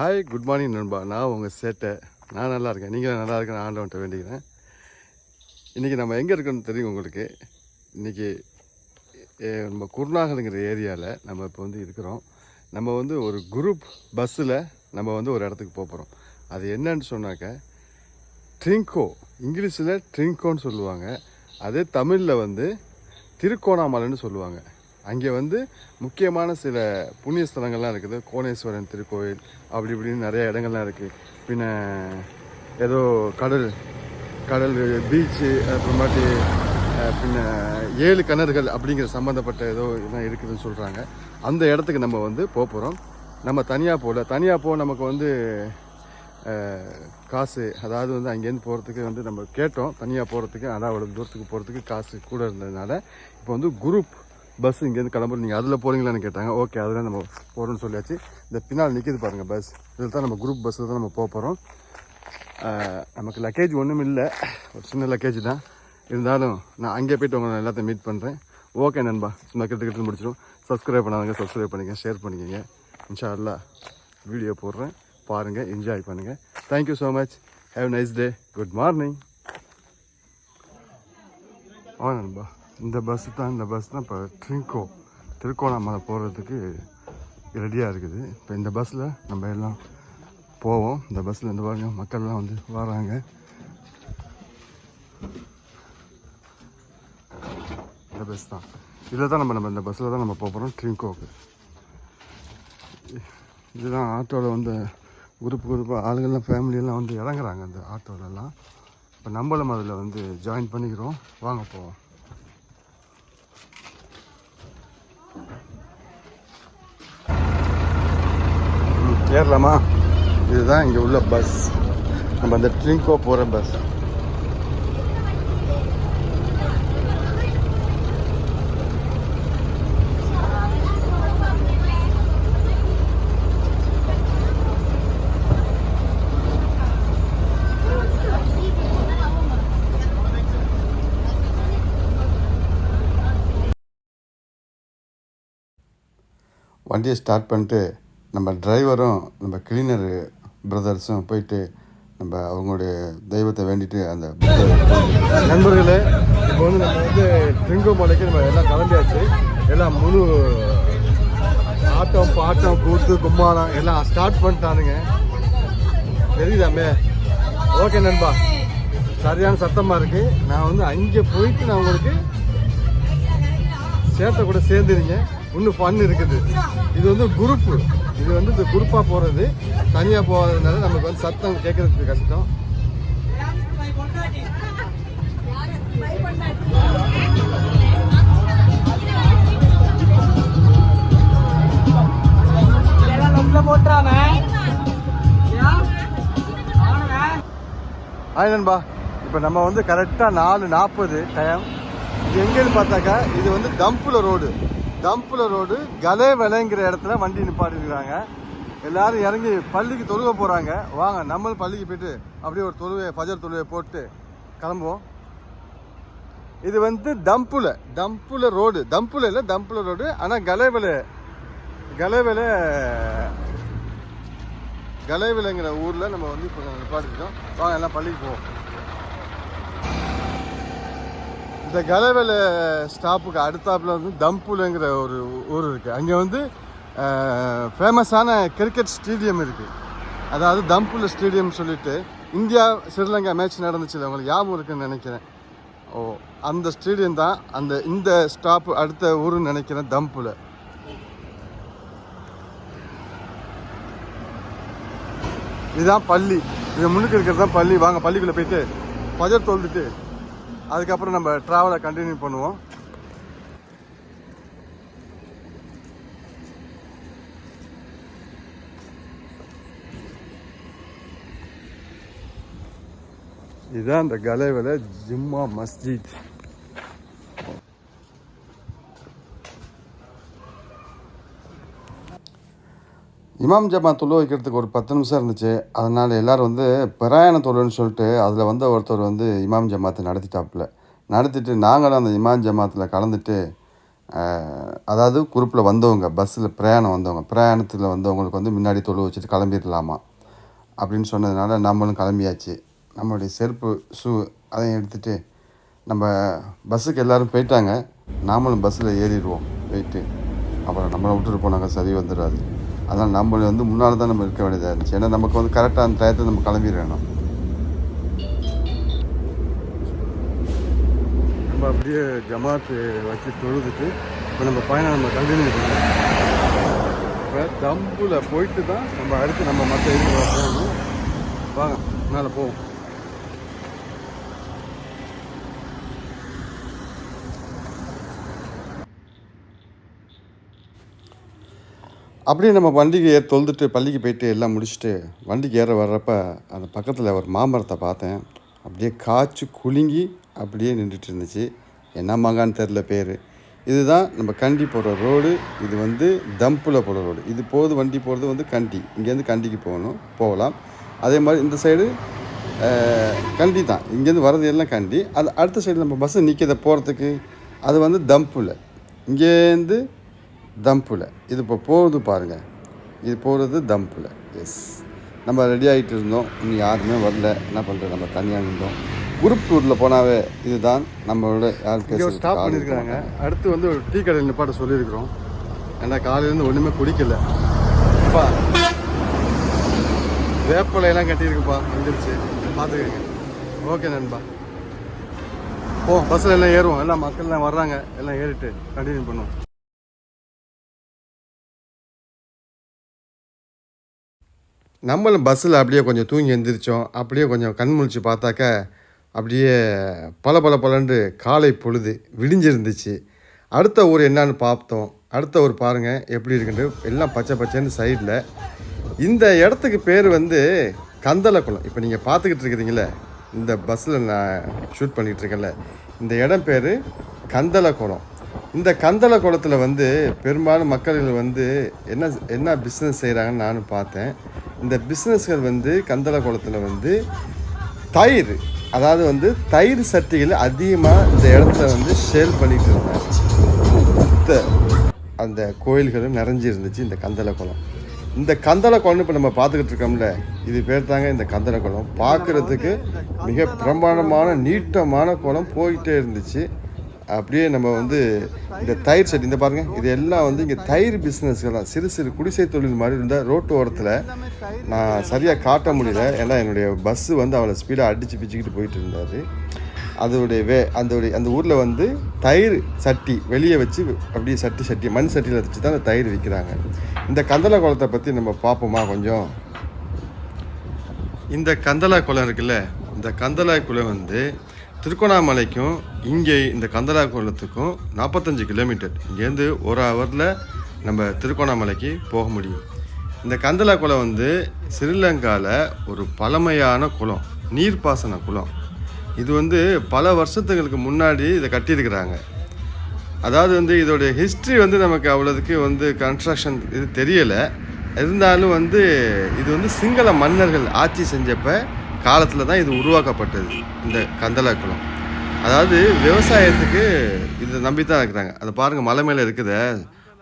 Hi good morning நண்பா. நான் உங்கள் சேட்டை. நான் நல்லா இருக்கேன். நீங்கள் நல்லா இருக்கேன் ஆண்டவன்ட்ட வேண்டிக்கிறேன். இன்றைக்கி நம்ம எங்கே இருக்கோன்னு தெரியும் உங்களுக்கு. இன்றைக்கி நம்ம குருநாகலுங்கிற ஏரியாவில் நம்ம இப்போ வந்து இருக்கிறோம். நம்ம வந்து ஒரு குரூப் பஸ்ஸில் நம்ம வந்து ஒரு இடத்துக்கு போக போகிறோம் அது என்னன்னு சொன்னாக்க ட்ரிங்கோ இங்கிலீஷில் ட்ரிங்கோன்னு சொல்லுவாங்க. அதே தமிழில் வந்து திருக்கோணாமலைன்னு சொல்லுவாங்க. அங்கே வந்து முக்கியமான சில புண்ணிய ஸ்தலங்கள்லாம் இருக்குது. கோணேஸ்வரன் திருக்கோயில் அப்படி இப்படின்னு நிறைய இடங்கள்லாம் இருக்குது பின்ன ஏதோ கடல் கடல் பீச்சு அப்புறமாட்டி பின்ன ஏழு கிணறுகள் அப்படிங்கிற சம்மந்தப்பட்ட ஏதோ இதெல்லாம் இருக்குதுன்னு சொல்கிறாங்க அந்த இடத்துக்கு நம்ம வந்து போக போகிறோம் நம்ம தனியாக போகல. தனியாக போக நமக்கு வந்து காசு அதாவது வந்து அங்கேருந்து போகிறதுக்கு வந்து நம்ம கேட்டோம். தனியாக போகிறதுக்கு ஆனால் அவ்வளோ தூரத்துக்கு போகிறதுக்கு காசு கூட இருந்ததுனால இப்போ வந்து குரூப் பஸ் இங்கேருந்து கிளம்புறோம் நீங்கள் அதில் போகிறீங்களான்னு கேட்டாங்க. ஓகே அதில் நம்ம போகிறோம்னு சொல்லியாச்சு. இந்த பின்னால் நிற்கிது பாருங்கள் பஸ் இதில் தான் நம்ம குரூப் பஸ்ஸில் தான் நம்ம போக போகிறோம் நமக்கு லக்கேஜ் ஒன்றும் இல்லை. ஒரு சின்ன லக்கேஜ் தான். இருந்தாலும் நான் அங்கே போயிட்டு உங்களை எல்லாத்தையும் மீட் பண்ணுறேன் ஓகே நண்பா. சும்மா கிட்ட கிட்ட முடிச்சிடும். சப்ஸ்கிரைப் பண்ணாதங்க சப்ஸ்கிரைப் பண்ணிக்கங்க ஷேர் பண்ணிக்கங்க. இன்ஷா அல்லா வீடியோ போடுறேன் பாருங்கள் என்ஜாய் பண்ணுங்கள் thank you so much have nice day good morning ஆ நண்பா. இந்த பஸ் தான் இந்த பஸ் தான். இப்போ ட்ரிங்கோ திருக்கோணாமலை போகிறதுக்கு ரெடியாக இருக்குது. இப்போ இந்த பஸ்ஸில் நம்ம எல்லாம் போவோம். இந்த பஸ்ஸில் இந்த பாருங்க மக்கள்லாம் வந்து வராங்க. இந்த பஸ் தான். இதில் தான் நம்ம நம்ம இந்த பஸ்ஸில் தான் நம்ம போக போகிறோம் ட்ரிங்கோக்கு இதுதான் ஆட்டோவில் வந்து குரூப் குரூப்பாக ஆளுங்கள்லாம் ஃபேமிலியெல்லாம் வந்து இறங்குறாங்க அந்த ஆட்டோலலாம். இப்போ நம்மளும் அதில் வந்து ஜாயின் பண்ணிக்கிறோம். வாங்க போவோம். ஏறலாமா? இதுதான் இங்கே உள்ள பஸ் நம்ம அந்த ட்ரிங்கோ போகிற பஸ் வண்டியை ஸ்டார்ட் பண்ணிட்டு நம்ம டிரைவரும் நம்ம கிளீனர் பிரதர்ஸும் போயிட்டு நம்ம அவங்களுடைய தெய்வத்தை வேண்டிட்டு அந்த நண்பர்களே இப்போ வந்து நம்ம வந்து ட்ரிங்கோ மலைக்கு நம்ம எல்லாம் கிளம்பியாச்சு. எல்லாம் முழு ஆட்டம் பாட்டம் கூத்து கும்மாளம் எல்லாம் ஸ்டார்ட் பண்ணிட்டானுங்க. தெரியுதாமே ஓகே நண்பா. சரியான சத்தமாக இருக்கு. நான் வந்து அங்கே போயிட்டு நான் உங்களுக்கு சேர்த்த கூட சேர்ந்துருங்க. இன்னும் ஃபன் இருக்குது. இது வந்து குரூப்பு இது வந்து இந்த குரூப்பாக போகிறது தனியாக போகிறதுனால நமக்கு வந்து சத்தம் கேட்கறதுக்கு கஷ்டம். ஹாய் நண்பா. இப்போ நம்ம வந்து கரெக்டாக நாலு நாற்பது டைம் இது எங்கேன்னு பார்த்தாக்கா இது வந்து தம்புல ரோடு தம்புல ரோடு கலேவலைங்கிற இடத்துல வண்டி நிப்பாட்டிருக்கிறாங்க எல்லாரும் இறங்கி பள்ளிக்கு தொழுக போகிறாங்க வாங்க நம்மளும் பள்ளிக்கு போயிட்டு அப்படியே ஒரு தொழுவை பஜர் தொழுவை போட்டு கிளம்புவோம். இது வந்து தம்புல தம்புல ரோடு தம்புல இல்லை தம்புல ரோடு ஆனால் கலைவில கலைவில கலேவிலைங்கிற ஊரில் நம்ம வந்து இப்போ நிப்பாட்டிருக்கோம் வாங்க எல்லாம் பள்ளிக்கு போவோம். இந்த கலவேல ஸ்டாப்புக்கு அடுத்தாப்புல வந்து தம்புலங்கிற ஒரு ஊர் இருக்குது அங்கே வந்து ஃபேமஸான கிரிக்கெட் ஸ்டேடியம் இருக்குது அதாவது தம்புல ஸ்டேடியம் சொல்லிட்டு இந்தியா ஸ்ரீலங்கா மேட்ச் நடந்துச்சு உங்களுக்கு ஞாபகம் இருக்குன்னு நினைக்கிறேன். ஓ அந்த ஸ்டேடியம் தான் அந்த இந்த ஸ்டாப் அடுத்த ஊருன்னு நினைக்கிறேன் தம்புல. இதுதான் பள்ளி. இது முன்னுக்கு இருக்கிறது தான் பள்ளி. வாங்க பள்ளிக்குள்ளே போயிட்டு பஜர் தோல்விட்டு அதுக்கப்புறம் நம்ம ட்ராவலை கண்டினியூ பண்ணுவோம். இதுதான் இந்த கலைவல ஜிம்மா மஸ்ஜித். இமாம் ஜமா தொழு வைக்கிறதுக்கு ஒரு பத்து நிமிஷம் இருந்துச்சு. அதனால் எல்லோரும் வந்து பிராயண தொழுன்னு சொல்லிட்டு அதில் வந்த ஒருத்தர் வந்து இமாம் ஜமாத்தை நடத்திட்டாப்புல. நடத்திட்டு நாங்களும் அந்த இமாம் ஜமாத்தில் கலந்துட்டு அதாவது குரூப்பில் வந்தவங்க பஸ்ஸில் பிரயாணம் வந்தவங்க பிரயாணத்தில் வந்தவங்களுக்கு வந்து முன்னாடி தொழு வச்சுட்டு கிளம்பிடலாமா அப்படின்னு சொன்னதுனால நம்மளும் கிளம்பியாச்சு. நம்மளுடைய செருப்பு ஷூ அதையும் எடுத்துகிட்டு நம்ம பஸ்ஸுக்கு எல்லோரும் போயிட்டாங்க. நாமளும் பஸ்ஸில் ஏறிடுவோம். போயிட்டு அப்புறம் நம்மளை விட்டுட்டு போனாங்க சரி வந்துடாது. அதனால் நம்ம வந்து முன்னால் தான் நம்ம இருக்க வேண்டியதாக இருந்துச்சு. ஏன்னா நமக்கு வந்து கரெக்டாக அந்த டயத்தில் நம்ம கிளம்பிடணும். நம்ம அப்படியே ஜமாத்து வச்சு தொழுதுட்டு இப்போ நம்ம பயணம் நம்ம கண்டினியூ பண்ணலாம். இப்போ தம்புல போயிட்டு தான் நம்ம அடுத்து நம்ம மற்ற இது போகணும். வாங்க மேலே போவோம். அப்படியே நம்ம வண்டிக்கு ஏற தொழுதுட்டு பள்ளிக்கு போயிட்டு எல்லாம் முடிச்சுட்டு வண்டிக்கு ஏற வர்றப்ப அந்த பக்கத்தில் ஒரு மாமரத்தை பார்த்தேன். அப்படியே காய்ச்சி குலுங்கி அப்படியே நின்றுட்டு இருந்துச்சு. என்ன மாங்கான்னு தெரில பேர். இதுதான் நம்ம கண்டி போகிற ரோடு. இது வந்து தம்பில் போகிற ரோடு. இது போகுது வண்டி போகிறது வந்து கண்டி. இங்கேருந்து கண்டிக்கு போகணும் போகலாம். அதே மாதிரி இந்த சைடு கண்டி தான். இங்கேருந்து வர்றது எல்லாம் கண்டி. அது அடுத்த சைடு நம்ம பஸ்ஸு நிற்கிறத போகிறதுக்கு அது வந்து தம்பில். இங்கேருந்து தம்பில் இது இப்போ போகுது பாருங்கள் இது போகிறது தம்பில் எஸ் நம்ம ரெடி ஆகிட்டு இருந்தோம். இன்னும் யாருமே வரல. என்ன பண்ணுறது நம்ம தனியாக இருந்தோம் குரூப் டூரில் போனாவே இதுதான் நம்மளோட யார் பேச ஸ்டாப் பண்ணியிருக்கிறாங்க அடுத்து வந்து ஒரு டீ கடையில் நிப்பாட்ட சொல்லியிருக்கிறோம். ஏன்னா காலையிலேருந்து ஒன்றுமே குடிக்கல. அப்பா. வேப்பலையெல்லாம் கட்டியிருக்குப்பா. வந்துருச்சு. பார்த்துக்கங்க. ஓகே நண்பா. ஓ பஸ்ஸில் எல்லாம் ஏறுவோம். எல்லாம் மக்கள்லாம் வர்றாங்க. எல்லாம் ஏறிட்டு கண்டினியூ பண்ணுவோம். நம்மளும் பஸ்ஸில் அப்படியே கொஞ்சம் தூங்கி எந்திரிச்சோம். அப்படியே கொஞ்சம் கண் முழிச்சு பார்த்தாக்க அப்படியே பல பல பலன்று காலை பொழுது விடிஞ்சிருந்துச்சு. அடுத்த ஊர் என்னன்னு பார்த்தோம். அடுத்த ஊர் பாருங்கள் எப்படி இருக்குன்னு எல்லாம் பச்சை பச்சைன்னு சைடில் இந்த இடத்துக்கு பேர் வந்து கந்தலக்குளம் இப்போ நீங்கள் பார்த்துக்கிட்டு இருக்கிறீங்களே இந்த பஸ்ஸில் நான் ஷூட் பண்ணிகிட்டு இருக்கேன்ல. இந்த இடம் பேர் கந்தலக்குளம் இந்த கந்தள குளத்தில் வந்து பெரும்பாலும் மக்கள்கள் வந்து என்ன என்ன பிஸ்னஸ் செய்கிறாங்கன்னு நானும் பார்த்தேன். இந்த பிஸ்னஸ்கள் வந்து கந்தள குளத்தில் வந்து தயிர் அதாவது வந்து தயிர் சட்டிகள் அதிகமாக இந்த இடத்துல வந்து சேல் பண்ணிட்டு இருந்தாங்க. அந்த கோயில்களும் நிறைஞ்சி இருந்துச்சு இந்த கந்தள குளம். இந்த கந்தள குளம்னு இப்போ நம்ம பார்த்துக்கிட்டு இருக்கோம்ல இது பேர் தாங்க இந்த கந்தள குளம். பார்க்குறதுக்கு மிக பிரம்மாண்டமான நீட்டமான குளம் போயிட்டே இருந்துச்சு. அப்படியே நம்ம வந்து இந்த தயிர் செடி இந்த பாருங்கள் இது எல்லாம் வந்து இங்கே தயிர் பிஸ்னஸ்கள் தான் சிறு சிறு குடிசை தொழில் மாதிரி இருந்தால் ரோட்டு ஓரத்தில் நான் சரியாக காட்ட முடியல. ஏன்னா என்னுடைய பஸ்ஸு வந்து அவளை ஸ்பீடாக அடித்து பிச்சுக்கிட்டு போயிட்டு இருந்தார். அதோடைய வே அந்த அந்த ஊரில் வந்து தயிர் சட்டி வெளியே வச்சு அப்படியே சட்டி சட்டி மண் சட்டியில் வச்சு தான் அந்த தயிர் விற்கிறாங்க இந்த கந்தள குளத்தை பற்றி நம்ம பார்ப்போமா கொஞ்சம்? இந்த கந்தளா குளம் இருக்குல்ல இந்த கந்தளா குளம் வந்து திருக்கோணாமலைக்கும் இங்கே இந்த கந்தளா குளத்துக்கும் நாற்பத்தஞ்சு கிலோமீட்டர். இங்கேருந்து ஒரு ஹவரில் நம்ம திருக்கோணாமலைக்கு போக முடியும். இந்த கந்தளா குளம் வந்து ஸ்ரீலங்காவில் ஒரு பழமையான குளம் நீர்ப்பாசன குளம். இது வந்து பல வருஷத்துங்களுக்கு முன்னாடி இதை கட்டியிருக்கிறாங்க. அதாவது வந்து இதோடைய ஹிஸ்ட்ரி வந்து நமக்கு அவ்வளோதுக்கு வந்து கன்ஸ்ட்ரக்ஷன் இது தெரியலை. இருந்தாலும் வந்து இது வந்து சிங்கள மன்னர்கள் ஆட்சி செஞ்சப்போ காலத்தில் தான் இது உருவாக்கப்பட்டது இந்த கந்தலா குளம். அதாவது விவசாயத்துக்கு இதை நம்பி தான் இருக்கிறாங்க. அதை பாருங்கள் மலை மேலே இருக்குத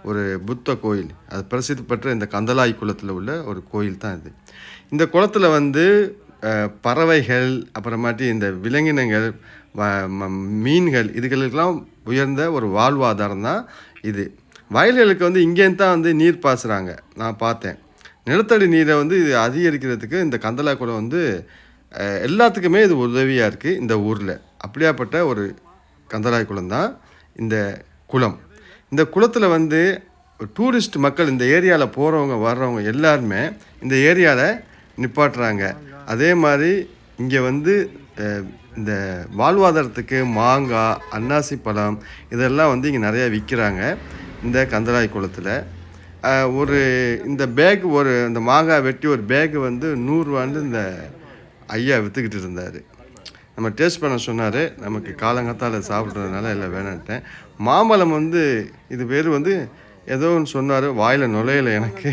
ஒரு புத்த கோயில். அது பிரசித்தி பெற்ற இந்த கந்தலாய் குளத்தில் உள்ள ஒரு கோயில் தான் இது. இந்த குளத்தில் வந்து பறவைகள் அப்புறமாட்டி இந்த விலங்கினங்கள் வ- ம- மீன்கள் இதுகளுக்கெல்லாம் உயர்ந்த ஒரு வாழ்வாதாரம் தான் இது. வயல்களுக்கு வந்து இங்கேருந்து தான் வந்து நீர் பாசுகிறாங்க நான் பார்த்தேன். நிலத்தடி நீரை வந்து இது அதிகரிக்கிறதுக்கு இந்த கந்தலா குளம் வந்து எல்லாத்துக்குமே இது உதவியாக இருக்குது இந்த ஊரில். அப்படியாப்பட்ட ஒரு கந்தராய் குளம் தான் இந்த குளம். இந்த குளத்தில் வந்து டூரிஸ்ட் மக்கள் இந்த ஏரியாவில் போகிறவங்க வர்றவங்க எல்லாருமே இந்த ஏரியாவில் நிப்பாட்டுறாங்க. அதே மாதிரி இங்கே வந்து இந்த வாழ்வாதாரத்துக்கு மாங்காய் அன்னாசி பழம் இதெல்லாம் வந்து இங்கே நிறையா விற்கிறாங்க இந்த கந்தராய் குளத்தில். ஒரு இந்த பேக் ஒரு இந்த மாங்காய் வெட்டி ஒரு பேக்கு வந்து நூறுரூவான்னு இந்த ஐயா விற்றுக்கிட்டு இருந்தார். நம்ம டேஸ்ட் பண்ண சொன்னார் நமக்கு காலங்காத்தால் சாப்பிட்றதுனால இல்லை வேணான்ட்டேன். மாம்பழம் வந்து இது பேர் வந்து ஏதோ ஒன்று சொன்னார் வாயில் நுழையலை எனக்கு.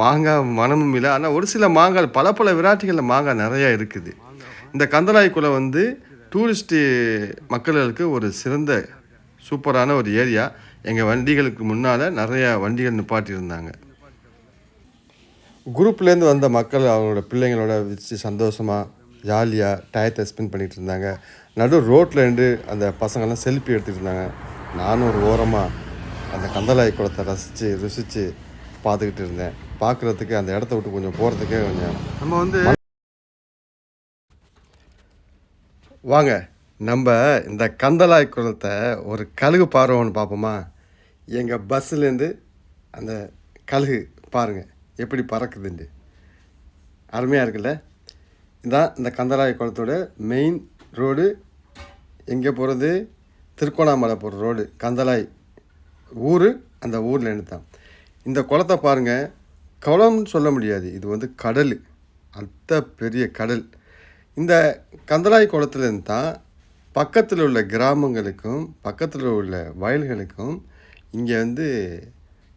மாங்காய் மனமும் இல்லை. ஆனால் ஒரு சில மாங்காய் பல பல விராட்டிகளில் மாங்காய் நிறையா இருக்குது. இந்த கந்தலாய் குளம் வந்து டூரிஸ்ட்டு மக்களுக்கு ஒரு சிறந்த சூப்பரான ஒரு ஏரியா எங்கள் வண்டிகளுக்கு முன்னால் நிறையா வண்டிகள் நிப்பாட்டியிருந்தாங்க. குரூப்லேருந்து வந்த மக்கள் அவங்களோட பிள்ளைங்களோட வச்சு சந்தோஷமாக ஜாலியாக டயத்தை ஸ்பெண்ட் பண்ணிகிட்டு இருந்தாங்க. நடு ரோட்டில் இருந்து அந்த பசங்கள்லாம் செல்ஃபி எடுத்துகிட்டு இருந்தாங்க. நானும் ஒரு ஓரமாக அந்த கந்தலாய் குளத்தை ரசித்து ருசித்து பார்த்துக்கிட்டு இருந்தேன். பார்க்குறதுக்கு அந்த இடத்த விட்டு கொஞ்சம் போகிறதுக்கே கொஞ்சம் நம்ம வந்து வாங்க நம்ம இந்த கந்தலாய் குளத்தை ஒரு கழுகு பார்வோன்னு பார்ப்போமா? எங்கள் பஸ்ஸுலேருந்து அந்த கழுகு பாருங்கள் எப்படி பறக்குதுண்டு? அருமையாக இருக்குல்ல? இதான் இந்த கந்தராய குளத்தோட மெயின் ரோடு எங்கே போகிறது திருக்கோணாமலை போகிற ரோடு கந்தலாய் ஊர் அந்த ஊரில் இருந்து தான் இந்த குளத்தை பாருங்கள் குளம்னு சொல்ல முடியாது. இது வந்து கடல் அத்த பெரிய கடல். இந்த கந்தலாய் குளத்துலேருந்து தான் பக்கத்தில் உள்ள கிராமங்களுக்கும் பக்கத்தில் உள்ள வயல்களுக்கும் இங்கே வந்து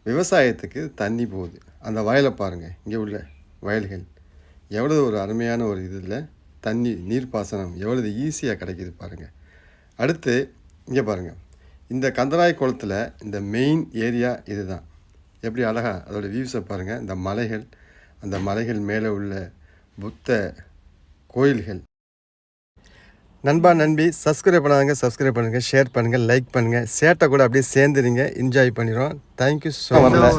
விவசாயத்துக்கு தண்ணி போகுது. அந்த வயலை பாருங்கள் இங்கே உள்ள வயல்கள். எவ்வளோ ஒரு அருமையான ஒரு இதில் தண்ணி நீர்ப்பாசனம் எவ்வளவு ஈஸியாக கிடைக்கிது பாருங்கள் அடுத்து இங்கே பாருங்கள் இந்த கந்தராய் குளத்தில் இந்த மெயின் ஏரியா இதுதான். எப்படி அழகாக அதோட வியூஸை பாருங்கள் இந்த மலைகள் அந்த மலைகள் மேலே உள்ள புத்த கோயில்கள். நண்பா நண்பி சப்ஸ்கிரைப் பண்ணாதங்க சப்ஸ்கிரைப் பண்ணுங்கள் ஷேர் பண்ணுங்கள் லைக் பண்ணுங்கள் சேட்டை கூட அப்படியே சேர்ந்துருங்க என்ஜாய் பண்ணிடுவோம் தேங்க்யூ ஸோ மச்